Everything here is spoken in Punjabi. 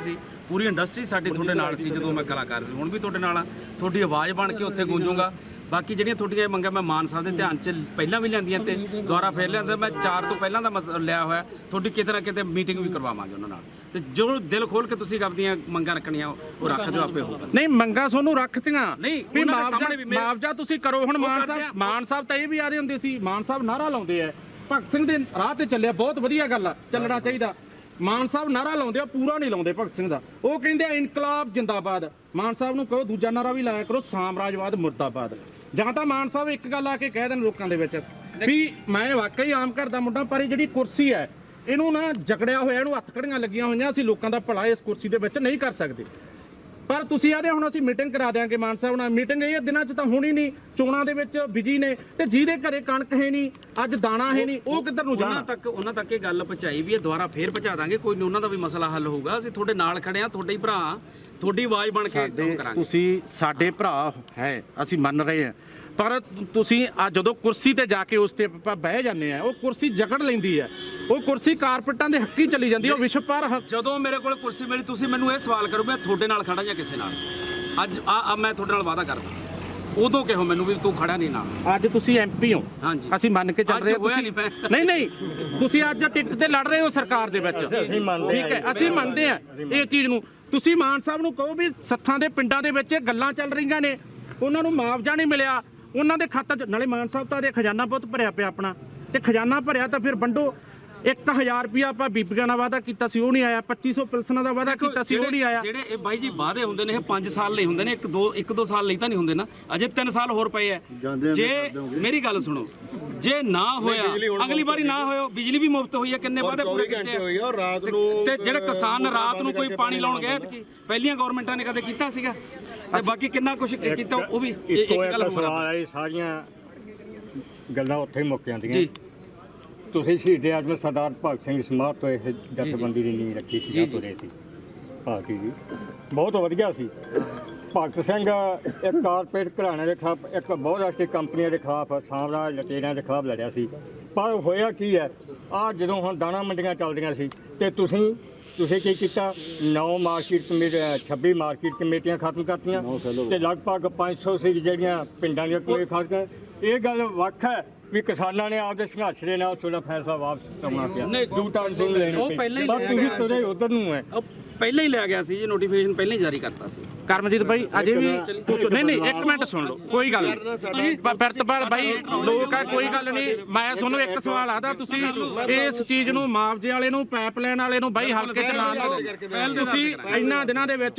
ਸੀ ਪੂਰੀ ਇੰਡਸਟਰੀ ਸਾਡੀ ਤੁਹਾਡੇ ਨਾਲ ਸੀ ਜਦੋਂ ਮੈਂ ਕਲਾਕਾਰ ਸੀ। ਹੁਣ ਵੀ ਤੁਹਾਡੇ ਨਾਲ ਆ ਤੁਹਾਡੀ ਆਵਾਜ਼ ਬਣ ਕੇ ਉੱਥੇ ਗੂੰਜੂਗਾ। ਬਾਕੀ ਜਿਹੜੀਆਂ ਤੁਹਾਡੀਆਂ ਇਹ ਮੰਗਾਂ ਮੈਂ ਮਾਨ ਸਾਹਿਬ ਦੇ ਧਿਆਨ 'ਚ ਪਹਿਲਾਂ ਵੀ ਲਿਆਂਦੀਆਂ ਤੇ ਦੁਬਾਰਾ ਫੇਰ ਲਿਆਂਦਾ ਮੈਂ ਚਾਰ ਤੋਂ ਪਹਿਲਾਂ ਦਾ ਮਤਲਬ ਲਿਆ ਹੋਇਆ। ਤੁਹਾਡੀ ਕਿਤੇ ਨਾ ਕਿਤੇ ਮੀਟਿੰਗ ਵੀ ਕਰਵਾਵਾਂਗੇ ਉਹਨਾਂ ਨਾਲ। ਤੇ ਜੋ ਦਿਲ ਖੋਲ ਕੇ ਤੁਸੀਂ ਆਪਦੀਆਂ ਮੰਗਾਂ ਰੱਖਣੀਆਂ ਉਹ ਰੱਖ ਦਿਓ ਆਪੇ ਹੋਊਗਾ ਨਹੀਂ ਮੰਗਾ ਤੁਹਾਨੂੰ ਰੱਖਤੀਆਂ। ਨਹੀਂ, ਉਹਨਾਂ ਦੇ ਸਾਹਮਣੇ ਵੀ ਤੁਸੀਂ ਕਰੋ। ਹੁਣ ਮਾਨ ਸਾਹਿਬ। ਮਾਨ ਸਾਹਿਬ ਤਾਂ ਇਹ ਵੀ ਆਦੇ ਹੁੰਦੇ ਸੀ ਮਾਨ ਸਾਹਿਬ ਨਾਰਾ ਲਾਉਂਦੇ ਆ। ਭਗਤ ਸਿੰਘ ਦੇ ਰਾਹ ਤੇ ਚੱਲਿਆ ਬਹੁਤ ਵਧੀਆ ਗੱਲ ਆ ਚੱਲਣਾ ਚਾਹੀਦਾ। ਮਾਨ ਸਾਹਿਬ ਨਾਰਾ ਲਾਉਂਦੇ ਆ, ਪੂਰਾ ਨਹੀਂ ਲਾਉਂਦੇ ਭਗਤ ਸਿੰਘ ਦਾ। ਉਹ ਕਹਿੰਦੇ ਆ, ਇਨਕਲਾਬ ਜਿੰਦਾਬਾਦ। ਮਾਨ ਸਾਹਿਬ ਨੂੰ ਕਹੋ, ਦੂਜਾ ਨਾਰਾ ਵੀ ਲਾਇਆ ਕਰੋ, ਸਾਮਰਾਜਵਾਦ ਮੁਰਦਾਬਾਦ। ਜਾਂ ਤਾਂ ਮਾਨ ਸਾਹਿਬ ਇੱਕ ਗੱਲ ਆ ਕੇ ਕਹਿ ਦੇਣ ਲੋਕਾਂ ਦੇ ਵਿੱਚ, ਵੀ ਮੈਂ ਵਾਕਈ ਆਮ ਘਰ ਦਾ ਮੁੰਡਾ, ਪਰ ਇਹ ਜਿਹੜੀ ਕੁਰਸੀ ਹੈ, ਇਹਨੂੰ ਨਾ ਜਕੜਿਆ ਹੋਇਆ, ਇਹਨੂੰ ਹੱਥ ਕੜੀਆਂ ਲੱਗੀਆਂ ਹੋਈਆਂ, ਅਸੀਂ ਲੋਕਾਂ ਦਾ ਭਲਾ ਇਸ ਕੁਰਸੀ ਦੇ ਵਿੱਚ ਨਹੀਂ ਕਰ ਸਕਦੇ। ਪਰ ਤੁਸੀਂ ਆਦੇ ਹੁਣ ਅਸੀਂ ਮੀਟਿੰਗ ਕਰਾ ਦਿਆਂਗੇ ਮਾਨ ਸਾਹਿਬ ਨਾਲ। ਮੀਟਿੰਗ ਇਹ ਦਿਨਾਂ 'ਚ ਤਾਂ ਹੋਣੀ ਨਹੀਂ ਚੋਣਾਂ ਦੇ ਵਿੱਚ ਬਿਜ਼ੀ ਨੇ ਤੇ ਜਿਹਦੇ ਘਰੇ ਕਣਕ ਹੈ ਨਹੀਂ ਅੱਜ ਦਾਣਾ ਹੈ ਨਹੀਂ ਉਹ ਕਿੱਧਰ ਨੂੰ ਉਹਨਾਂ ਜਾਣਾ? ਤੱਕ ਉਹਨਾਂ ਤੱਕ ਇਹ ਗੱਲ ਪਹੁੰਚਾਈ ਵੀ ਇਹ ਦੁਬਾਰਾ ਫੇਰ ਪਹੁੰਚਾ ਦਾਂਗੇ ਕੋਈ ਨਹੀਂ ਉਹਨਾਂ ਦਾ ਵੀ ਮਸਲਾ ਹੱਲ ਹੋਊਗਾ। ਅਸੀਂ ਤੁਹਾਡੇ ਨਾਲ ਖੜੇ ਆ ਤੁਹਾਡੇ ਹੀ ਭਰਾ ਤੁਹਾਡੀ ਆਵਾਜ਼ ਬਣ ਕੇ ਕੰਮ ਕਰਾਂਗੇ। ਤੁਸੀਂ ਸਾਡੇ ਭਰਾ ਹੈ ਅਸੀਂ ਮੰਨ ਰਹੇ ਹਾਂ। ਪਰ ਤੁਸੀਂ ਆ ਜਦੋਂ ਕੁਰਸੀ ਤੇ ਜਾ ਕੇ ਉਸ ਤੇ ਬਹਿ ਜਾਂਦੇ ਆ ਉਹ ਕੁਰਸੀ ਜਕੜ ਲੈਂਦੀ ਹੈ। ਉਹ ਕੁਰਸੀ ਕਾਰਪੇਟਾਂ ਦੇ ਹੱਕੀ ਚਲੀ ਜਾਂਦੀ ਹੈ ਉਹ ਵਿਸ਼ਵ ਪਰ ਹ- ਜਦੋਂ ਮੇਰੇ ਕੋਲ ਕੁਰਸੀ ਮਿਲੀ ਤੁਸੀਂ ਮੈਨੂੰ ਇਹ ਸਵਾਲ ਕਰੋ ਮੈਂ ਤੁਹਾਡੇ ਨਾਲ ਖੜਾ ਜਾਂ ਕਿਸੇ ਨਾਲ? ਅੱਜ ਆ ਆ ਮੈਂ ਤੁਹਾਡੇ ਨਾਲ ਵਾਅਦਾ ਕਰਦਾ। ਉਦੋਂ ਕਿਹੋ ਮੈਨੂੰ ਵੀ ਤੂੰ ਖੜਾ ਨਹੀਂ ਨਾਲ ਅੱਜ ਤੁਸੀਂ ਐਮਪੀ ਹੋ। ਹਾਂਜੀ। ਅਸੀਂ ਮੰਨ ਕੇ ਚੱਲ ਅੱਜ ਰਹੇ ਹਾਂ ਹੋਇਆ ਤੁਸੀਂ ਨਹੀਂ। ਨਹੀਂ ਨਹੀਂ ਤੁਸੀਂ ਅੱਜ ਟਿਕਟ ਤੇ ਲੜ ਰਹੇ ਹੋ ਸਰਕਾਰ ਦੇ ਵਿੱਚ। ਅਸੀਂ ਮੰਨਦੇ ਠੀਕ ਹੈ ਅਸੀਂ ਮੰਨਦੇ ਆ ਇਹ ਚੀਜ਼ ਨੂੰ। ਤੁਸੀਂ ਮਾਨ ਸਾਹਿਬ ਨੂੰ ਕਹੋ ਵੀ ਸੱਥਾਂ ਦੇ ਪਿੰਡਾਂ ਦੇ ਵਿੱਚ ਇਹ ਗੱਲਾਂ ਚੱਲ ਰਹੀਆਂ ਨੇ। ਉਹਨਾਂ ਨੂੰ ਮੁਆਵਜ਼ਾ ਨਹੀਂ ਮਿਲਿਆ। ਉਹਨਾਂ ਦੇ ਖਾਤਾ 'ਚ ਨਾਲੇ ਮਾਨ ਸਾਹਿਬ ਤਾਂ ਦੇ ਖਜ਼ਾਨਾ ਬਹੁਤ ਭਰਿਆ ਪਿਆ ਆਪਣਾ। ਤੇ ਖਜ਼ਾਨਾ ਭਰਿਆ ਤਾਂ ਫਿਰ ਵੰਡੋ। 1000 ਰੁਪਿਆ ਆਪਾਂ ਬੀਬੀਆਂ ਨਾਲ ਵਾਅਦਾ ਕੀਤਾ ਸੀ ਉਹ ਨਹੀਂ ਆਇਆ 2500 ਪਿਲਸਨਾਂ ਦਾ ਵਾਅਦਾ ਕੀਤਾ ਸੀ ਉਹ ਨਹੀਂ ਆਇਆ। ਜਿਹੜੇ ਇਹ ਬਾਈ ਜੀ ਵਾਅਦੇ ਹੁੰਦੇ ਨੇ ਇਹ 5 ਸਾਲ ਲਈ ਹੁੰਦੇ ਨੇ ਇੱਕ ਦੋ ਇੱਕ ਦੋ ਸਾਲ ਲਈ ਤਾਂ ਨਹੀਂ ਹੁੰਦੇ ਨਾ ਅਜੇ 3 ਸਾਲ ਹੋਰ ਪਏ ਐ। ਜੇ ਮੇਰੀ ਗੱਲ ਸੁਣੋ ਜੇ ਨਾ ਹੋਇਆ ਅਗਲੀ ਵਾਰੀ ਨਾ ਹੋਇਓ ਬਿਜਲੀ ਵੀ ਮੁਫਤ ਹੋਈ ਹੈ ਕਿੰਨੇ ਵਾਅਦੇ ਪੂਰੇ ਕੀਤੇ ਹੋਈ ਆ, ਆ? ਰਾਤ ਤੇ- ਨੂੰ ਤੇ ਜਿਹੜੇ ਕਿਸਾਨ ਰਾਤ ਨੂੰ ਕੋਈ ਪਾਣੀ ਲਾਉਣ ਗਏ ਐਤਕੀ ਪਹਿਲੀਆਂ ਗਵਰਨਮੈਂਟਾਂ ਨੇ ਕਦੇ ਕੀਤਾ ਸੀਗਾ? ਤੇ ਬਾਕੀ ਕਿੰਨਾ ਕੁਝ ਕੀਤਾ ਉਹ ਵੀ ਇੱਕੋ ਇੱਕ ਗੱਲ ਹੋਰ ਆ। ਸਾਰੀਆਂ ਗੱਲਾਂ ਉੱਥੇ ਹੀ ਮੁੱਕ ਜਾਂਦੀਆਂ। ਜੀ। ਤੁਸੀਂ ਸ਼ਹੀਦ ਆਜ਼ਮ ਸਰਦਾਰ ਭਗਤ ਸਿੰਘ ਸਮਾਧ ਤੋਂ ਇਹ ਜਥੇਬੰਦੀ ਦੀ ਨੀਂਹ ਰੱਖੀ ਸੀ ਜੀ, ਜਾਂ ਜੀ। ਤੁਰੇ ਸੀ ਪਾਰਟੀ ਦੀ ਬਹੁਤ ਵਧੀਆ ਸੀ। ਭਗਤ ਸਿੰਘ ਇੱਕ ਕਾਰਪੋਰੇਟ ਘਰਾਣੇ ਦੇ ਖਿਲਾਫ ਇੱਕ ਬਹੁਰਾਸ਼ਟਰੀ ਕੰਪਨੀਆਂ ਦੇ ਖਿਲਾਫ ਸਾਮਰਾਜ ਲਟੇਰਿਆਂ ਦੇ ਖਿਲਾਫ ਲੜਿਆ ਸੀ। ਪਰ ਹੋਇਆ ਕੀ ਹੈ? ਆ ਜਦੋਂ ਹੁਣ ਦਾਣਾ ਮੰਡੀਆਂ ਚੱਲਦੀਆਂ ਸੀ ਤੇ ਤੁਸੀਂ ਤੁਸੀਂ ਕੀ ਕੀਤਾ? 9 ਮਾਰਕੀਟ ਕਮੇਟੀ 26 ਮਾਰਕੀਟ ਕਮੇਟੀਆਂ ਖਤਮ ਕਰਤੀਆਂ ਤੇ ਲਗਭਗ 500 ਸੀ ਜਿਹੜੀਆਂ ਪਿੰਡਾਂ ਦੀਆਂ ਕੋਈ ਖਤਮ ਇਹ ਗੱਲ ਵੱਖ ਹੈ ਵੀ ਕਿਸਾਨਾਂ ਨੇ ਆਪਦੇ ਸੰਘਰਸ਼ ਦੇ ਨਾਲ ਤੁਹਾਡਾ ਫੈਸਲਾ ਵਾਪਸ ਕਰਨਾ ਪਿਆ। ਨਹੀਂ, ਦੂ ਟਾਂ ਸੁਣ ਲੈਣੀ ਉਹ। ਪਹਿਲਾਂ ਹੀ ਬਸ ਤੁਸੀਂ ਤੁਰੇ ਉਧਰ ਨੂੰ ਹੈ ਉਹ ਪਹਿਲਾਂ ਹੀ ਲਿਆ ਗਿਆ ਸੀ ਜੀ ਨੋਟੀਫਿਕੇਸ਼ਨ ਪਹਿਲਾਂ ਹੀ ਜਾਰੀ ਕਰਤਾ ਸੀ। ਕਰਮਜੀਤ ਭਾਈ ਅਜੇ ਵੀ ਨਹੀਂ ਨਹੀਂ ਇੱਕ ਮਿੰਟ ਸੁਣ ਲਓ ਕੋਈ ਗੱਲ ਨਹੀਂ। ਬਿਰਤਪਾਲ ਭਾਈ ਲੋਕ ਆ ਕੋਈ ਗੱਲ ਨਹੀਂ। ਮੈਂ ਤੁਹਾਨੂੰ ਇੱਕ ਸਵਾਲ ਆਦਾ ਤੁਸੀਂ ਇਸ ਚੀਜ਼ ਨੂੰ ਮੁਆਵਜ਼ੇ ਵਾਲੇ ਨੂੰ ਪਾਈਪਲਾਈਨ ਵਾਲੇ ਨੂੰ ਬਾਈ ਹਲਕੇ ਚ ਨਾ ਲਓ। ਤੁਸੀਂ ਇੰਨਾ ਦਿਨਾਂ ਦੇ ਵਿੱਚ